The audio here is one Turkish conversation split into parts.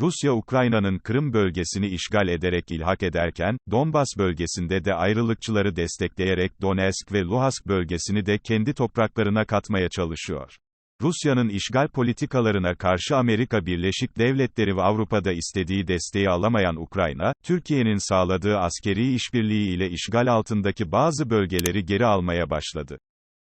Rusya Ukrayna'nın Kırım bölgesini işgal ederek ilhak ederken, Donbas bölgesinde de ayrılıkçıları destekleyerek Donetsk ve Luhansk bölgesini de kendi topraklarına katmaya çalışıyor. Rusya'nın işgal politikalarına karşı Amerika Birleşik Devletleri ve Avrupa'da istediği desteği alamayan Ukrayna, Türkiye'nin sağladığı askeri işbirliği ile işgal altındaki bazı bölgeleri geri almaya başladı.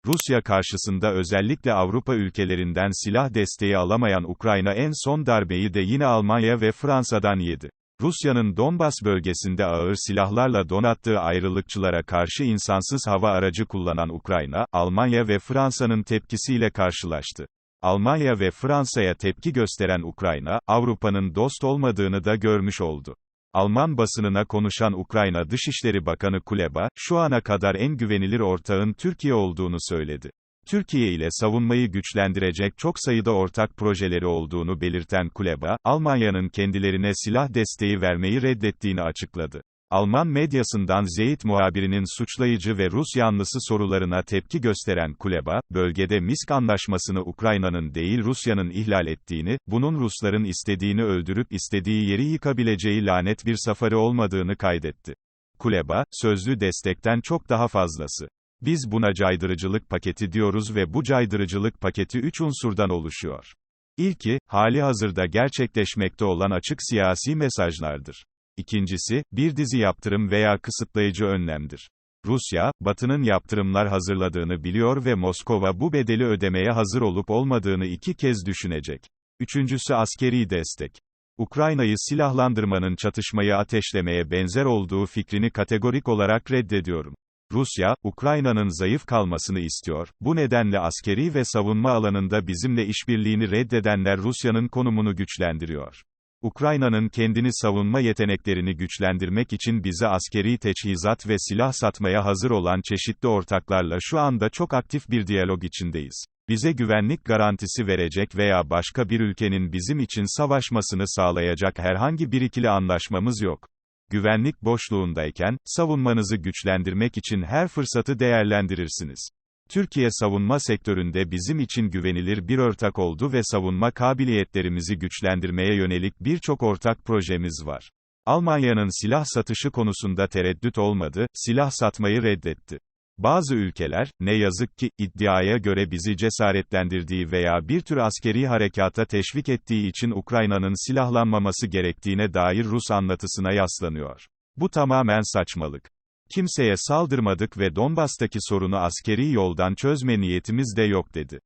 Rusya karşısında özellikle Avrupa ülkelerinden silah desteği alamayan Ukrayna en son darbeyi de yine Almanya ve Fransa'dan yedi. Rusya'nın Donbas bölgesinde ağır silahlarla donattığı ayrılıkçılara karşı insansız hava aracı kullanan Ukrayna, Almanya ve Fransa'nın tepkisiyle karşılaştı. Almanya ve Fransa'ya tepki gösteren Ukrayna, Avrupa'nın dost olmadığını da görmüş oldu. Alman basınına konuşan Ukrayna Dışişleri Bakanı Kuleba, şu ana kadar en güvenilir ortağın Türkiye olduğunu söyledi. Türkiye ile savunmayı güçlendirecek çok sayıda ortak projeleri olduğunu belirten Kuleba, Almanya'nın kendilerine silah desteği vermeyi reddettiğini açıkladı. Alman medyasından Zeyt muhabirinin suçlayıcı ve Rus yanlısı sorularına tepki gösteren Kuleba, bölgede Misk anlaşmasını Ukrayna'nın değil Rusya'nın ihlal ettiğini, bunun Rusların istediğini öldürüp istediği yeri yıkabileceği lanet bir safari olmadığını kaydetti. Kuleba, sözlü destekten çok daha fazlası. Biz buna caydırıcılık paketi diyoruz ve bu caydırıcılık paketi üç unsurdan oluşuyor. İlki, hali hazırda gerçekleşmekte olan açık siyasi mesajlardır. İkincisi, bir dizi yaptırım veya kısıtlayıcı önlemdir. Rusya, Batı'nın yaptırımlar hazırladığını biliyor ve Moskova bu bedeli ödemeye hazır olup olmadığını iki kez düşünecek. Üçüncüsü askeri destek. Ukrayna'yı silahlandırmanın çatışmayı ateşlemeye benzer olduğu fikrini kategorik olarak reddediyorum. Rusya, Ukrayna'nın zayıf kalmasını istiyor, bu nedenle askeri ve savunma alanında bizimle işbirliğini reddedenler Rusya'nın konumunu güçlendiriyor. Ukrayna'nın kendini savunma yeteneklerini güçlendirmek için bize askeri teçhizat ve silah satmaya hazır olan çeşitli ortaklarla şu anda çok aktif bir diyalog içindeyiz. Bize güvenlik garantisi verecek veya başka bir ülkenin bizim için savaşmasını sağlayacak herhangi bir ikili anlaşmamız yok. Güvenlik boşluğundayken, savunmanızı güçlendirmek için her fırsatı değerlendirirsiniz. Türkiye savunma sektöründe bizim için güvenilir bir ortak oldu ve savunma kabiliyetlerimizi güçlendirmeye yönelik birçok ortak projemiz var. Almanya'nın silah satışı konusunda tereddüt olmadı, silah satmayı reddetti. Bazı ülkeler, ne yazık ki, iddiaya göre bizi cesaretlendirdiği veya bir tür askeri harekata teşvik ettiği için Ukrayna'nın silahlanmaması gerektiğine dair Rus anlatısına yaslanıyor. Bu tamamen saçmalık. Kimseye saldırmadık ve Donbas'taki sorunu askeri yoldan çözme niyetimiz de yok dedi.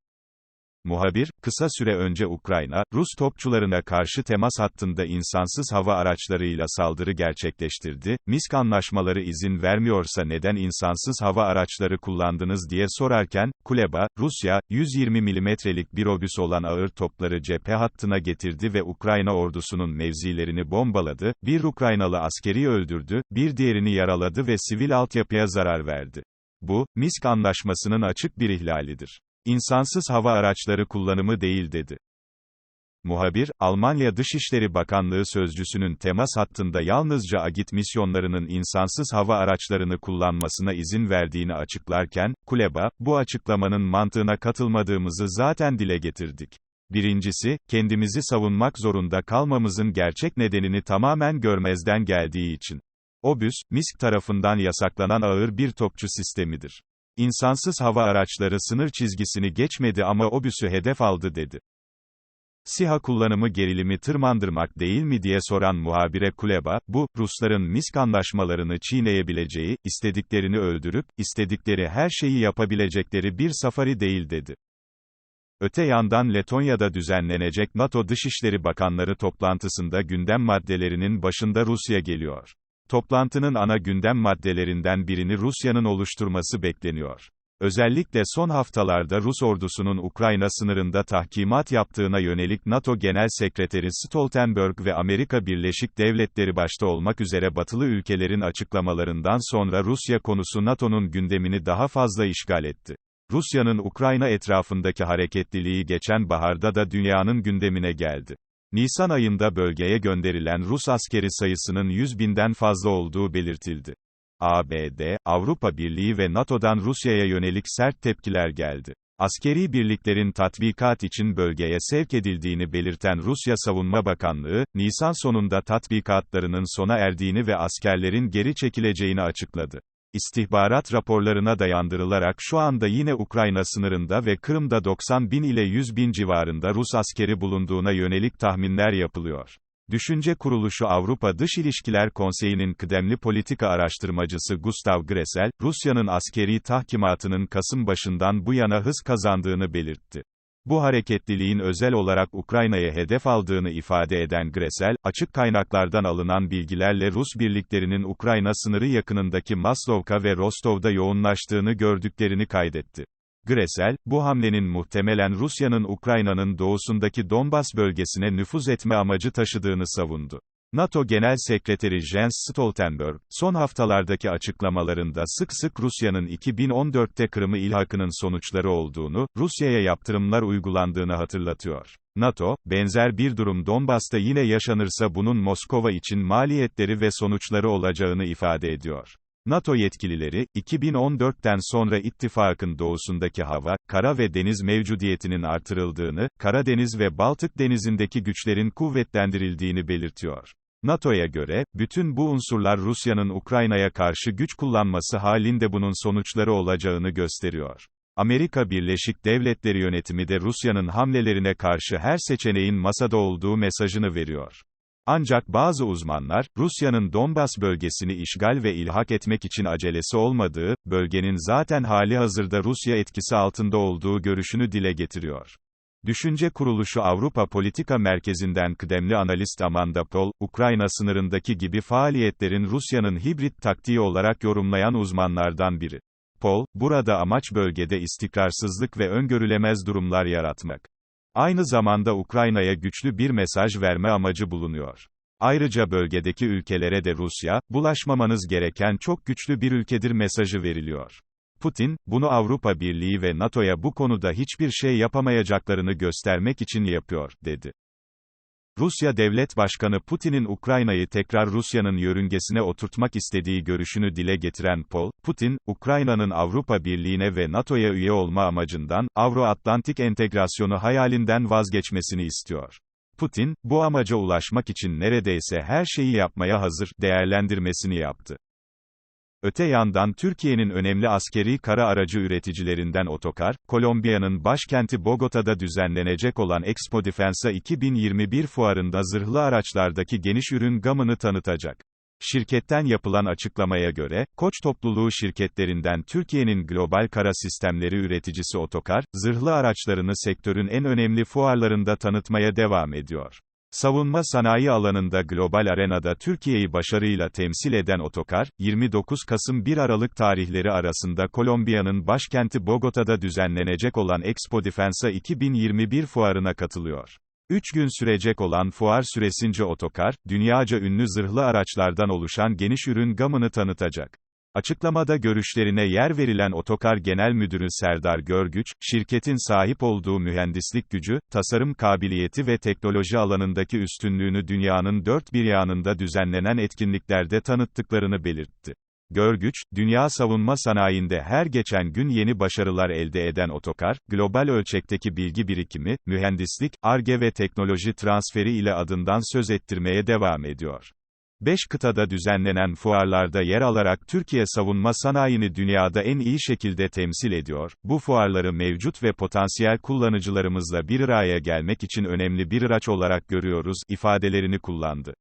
Muhabir, kısa süre önce Ukrayna, Rus topçularına karşı temas hattında insansız hava araçlarıyla saldırı gerçekleştirdi, Misk anlaşmaları izin vermiyorsa neden insansız hava araçları kullandınız diye sorarken, Kuleba, Rusya, 120 milimetrelik bir obüs olan ağır topları cephe hattına getirdi ve Ukrayna ordusunun mevzilerini bombaladı, bir Ukraynalı askeri öldürdü, bir diğerini yaraladı ve sivil altyapıya zarar verdi. Bu, Misk anlaşmasının açık bir ihlalidir. İnsansız hava araçları kullanımı değil dedi. Muhabir, Almanya Dışişleri Bakanlığı sözcüsünün temas hattında yalnızca agit misyonlarının insansız hava araçlarını kullanmasına izin verdiğini açıklarken, Kuleba, bu açıklamanın mantığına katılmadığımızı zaten dile getirdik. Birincisi, kendimizi savunmak zorunda kalmamızın gerçek nedenini tamamen görmezden geldiği için. Obüs, MISK tarafından yasaklanan ağır bir topçu sistemidir. İnsansız hava araçları sınır çizgisini geçmedi ama obüsü hedef aldı dedi. SİHA kullanımı gerilimi tırmandırmak değil mi diye soran muhabire Kuleba, bu, Rusların MISK anlaşmalarını çiğneyebileceği, istediklerini öldürüp, istedikleri her şeyi yapabilecekleri bir safari değil dedi. Öte yandan Letonya'da düzenlenecek NATO Dışişleri Bakanları toplantısında gündem maddelerinin başında Rusya geliyor. Toplantının ana gündem maddelerinden birini Rusya'nın oluşturması bekleniyor. Özellikle son haftalarda Rus ordusunun Ukrayna sınırında tahkimat yaptığına yönelik NATO Genel Sekreteri Stoltenberg ve Amerika Birleşik Devletleri başta olmak üzere batılı ülkelerin açıklamalarından sonra Rusya konusu NATO'nun gündemini daha fazla işgal etti. Rusya'nın Ukrayna etrafındaki hareketliliği geçen baharda da dünyanın gündemine geldi. Nisan ayında bölgeye gönderilen Rus askeri sayısının 100 binden fazla olduğu belirtildi. ABD, Avrupa Birliği ve NATO'dan Rusya'ya yönelik sert tepkiler geldi. Askeri birliklerin tatbikat için bölgeye sevk edildiğini belirten Rusya Savunma Bakanlığı, Nisan sonunda tatbikatlarının sona erdiğini ve askerlerin geri çekileceğini açıkladı. İstihbarat raporlarına dayandırılarak şu anda yine Ukrayna sınırında ve Kırım'da 90 bin ile 100 bin civarında Rus askeri bulunduğuna yönelik tahminler yapılıyor. Düşünce kuruluşu Avrupa Dış İlişkiler Konseyi'nin kıdemli politika araştırmacısı Gustav Gressel, Rusya'nın askeri tahkimatının Kasım başından bu yana hız kazandığını belirtti. Bu hareketliliğin özel olarak Ukrayna'ya hedef aldığını ifade eden Gressel, açık kaynaklardan alınan bilgilerle Rus birliklerinin Ukrayna sınırı yakınındaki Maslovka ve Rostov'da yoğunlaştığını gördüklerini kaydetti. Gressel, bu hamlenin muhtemelen Rusya'nın Ukrayna'nın doğusundaki Donbas bölgesine nüfuz etme amacı taşıdığını savundu. NATO Genel Sekreteri Jens Stoltenberg, son haftalardaki açıklamalarında sık sık Rusya'nın 2014'te Kırım'ı ilhakının sonuçları olduğunu, Rusya'ya yaptırımlar uygulandığını hatırlatıyor. NATO, benzer bir durum Donbas'ta yine yaşanırsa bunun Moskova için maliyetleri ve sonuçları olacağını ifade ediyor. NATO yetkilileri, 2014'ten sonra ittifakın doğusundaki hava, kara ve deniz mevcudiyetinin artırıldığını, Karadeniz ve Baltık denizindeki güçlerin kuvvetlendirildiğini belirtiyor. NATO'ya göre, bütün bu unsurlar Rusya'nın Ukrayna'ya karşı güç kullanması halinde bunun sonuçları olacağını gösteriyor. Amerika Birleşik Devletleri yönetimi de Rusya'nın hamlelerine karşı her seçeneğin masada olduğu mesajını veriyor. Ancak bazı uzmanlar, Rusya'nın Donbas bölgesini işgal ve ilhak etmek için acelesi olmadığı, bölgenin zaten hali hazırda Rusya etkisi altında olduğu görüşünü dile getiriyor. Düşünce Kuruluşu Avrupa Politika Merkezi'nden kıdemli analist Amanda Pol, Ukrayna sınırındaki gibi faaliyetlerin Rusya'nın hibrit taktiği olarak yorumlayan uzmanlardan biri. Pol, burada amaç bölgede istikrarsızlık ve öngörülemez durumlar yaratmak. Aynı zamanda Ukrayna'ya güçlü bir mesaj verme amacı bulunuyor. Ayrıca bölgedeki ülkelere de Rusya, bulaşmamanız gereken çok güçlü bir ülkedir mesajı veriliyor. Putin, bunu Avrupa Birliği ve NATO'ya bu konuda hiçbir şey yapamayacaklarını göstermek için yapıyor, dedi. Rusya Devlet Başkanı Putin'in Ukrayna'yı tekrar Rusya'nın yörüngesine oturtmak istediği görüşünü dile getiren Pol, Putin, Ukrayna'nın Avrupa Birliği'ne ve NATO'ya üye olma amacından, Avro-Atlantik entegrasyonu hayalinden vazgeçmesini istiyor. Putin, bu amaca ulaşmak için neredeyse her şeyi yapmaya hazır, değerlendirmesini yaptı. Öte yandan Türkiye'nin önemli askeri kara aracı üreticilerinden Otokar, Kolombiya'nın başkenti Bogota'da düzenlenecek olan Expo Defensa 2021 fuarında zırhlı araçlardaki geniş ürün gamını tanıtacak. Şirketten yapılan açıklamaya göre, Koç topluluğu şirketlerinden Türkiye'nin global kara sistemleri üreticisi Otokar, zırhlı araçlarını sektörün en önemli fuarlarında tanıtmaya devam ediyor. Savunma sanayi alanında global arenada Türkiye'yi başarıyla temsil eden Otokar, 29 Kasım 1 Aralık tarihleri arasında Kolombiya'nın başkenti Bogota'da düzenlenecek olan Expo Defensa 2021 fuarına katılıyor. 3 gün sürecek olan fuar süresince Otokar, dünyaca ünlü zırhlı araçlardan oluşan geniş ürün gamını tanıtacak. Açıklamada görüşlerine yer verilen Otokar Genel Müdürü Serdar Görgüç, şirketin sahip olduğu mühendislik gücü, tasarım kabiliyeti ve teknoloji alanındaki üstünlüğünü dünyanın dört bir yanında düzenlenen etkinliklerde tanıttıklarını belirtti. Görgüç, dünya savunma sanayinde her geçen gün yeni başarılar elde eden Otokar, global ölçekteki bilgi birikimi, mühendislik, ARGE ve teknoloji transferi ile adından söz ettirmeye devam ediyor. 5 kıtada düzenlenen fuarlarda yer alarak Türkiye savunma sanayini dünyada en iyi şekilde temsil ediyor. Bu fuarları mevcut ve potansiyel kullanıcılarımızla bir araya gelmek için önemli bir araç olarak görüyoruz ifadelerini kullandı.